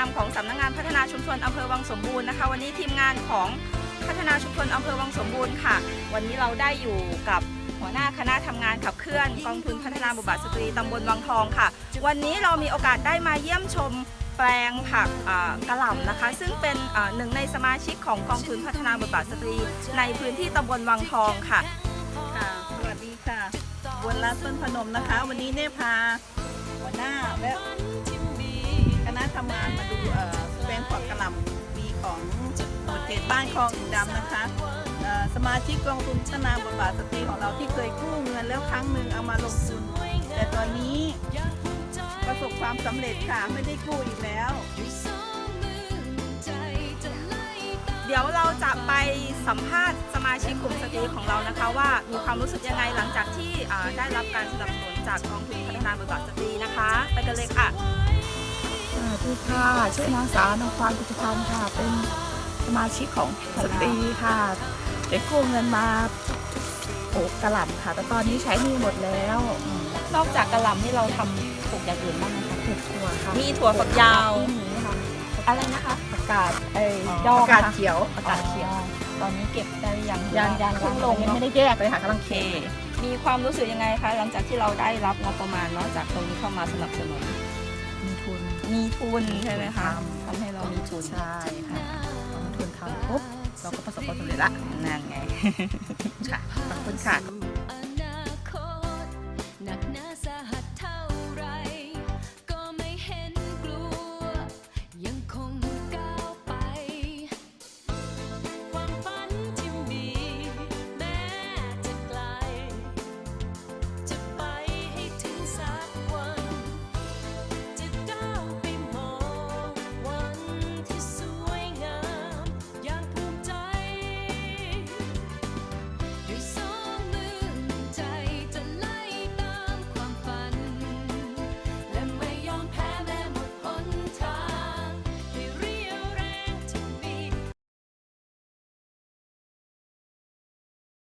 ามของสำนักงานพัฒนาชุมชนอำเภอวังสมบูรณ์นะคะ วันนี้ทีมงานของพัฒนาชุมชนอำเภอวังสมบูรณ์ค่ะ วันนี้เราได้อยู่กับหัวหน้าคณะทำงานขับเคลื่อนกองทุนพัฒนาบุบาทสตรีตำบลวังทองค่ะ วันนี้เรามีโอกาสได้มาเยี่ยมชมแปลงผักกระหล่ำนะคะ ซึ่งเป็นหนึ่งในสมาชิกของกองทุนพัฒนาบทบาทสตรี ในพื้นที่ตำบลวังทองค่ะค่ะสวัสดีค่ะบนรัตน์ต้นพนมนะคะ วันนี้เนี่ยพาหัวหน้าและ ของหมู่เจ็ดบ้านคลองอินดำนะคะสมาชิกกองทุนพัฒนาบทบาทสตรีของเราที่เคยกู้เงินแล้วครั้งหนึ่งเอามาลงทุนแต่ตอนนี้ประสบความสำเร็จค่ะไม่ได้กู้อีกแล้ว เดี๋ยวเราจะไปสัมภาษณ์สมาชิกกลุ่มสตรีของเรานะคะ ว่ามีความรู้สึกยังไงหลังจากที่ได้รับการสนับสนุนจากกองทุนพัฒนาบทบาทสตรีนะคะ ไปกันเลยค่ะ ค่ะชื่อนางสาวนงความกิจพันธ์ค่ะ เป็นสมาชิกของสตรีค่ะได้กู้เงินมาปลูกกระหล่ำค่ะ แต่ตอนนี้ใช้หนี้หมดแล้วอืมนอกจากกระหล่ำนี่เราทำปลูกอย่างอื่นบ้างไหมคะปลูกถั่วค่ะมีถั่วฝักยาวมีค่ะอะไรนะคะผักกาดไอ้อ๋อดอกผักกาดค่ะเขียวผักกาดเขียวอ๋อตอนนี้เก็บได้หรือยังยางยางเพิ่งลงยังเนาะไม่ได้แยกเลยค่ะกำลังโอเคเค มีความรู้สึกยังไงคะหลังจากที่เราได้รับงบประมาณเนาะจากตรงนี้เข้ามาสนับสนุนมีทุน มีทุนใช่ไหมคะทำทำให้เรามีทุนใช่ค่ะพอมีทุนทำปุ๊บเราก็ประสบความสำเร็จละนั่นไงค่ะขอบคุณค่ะ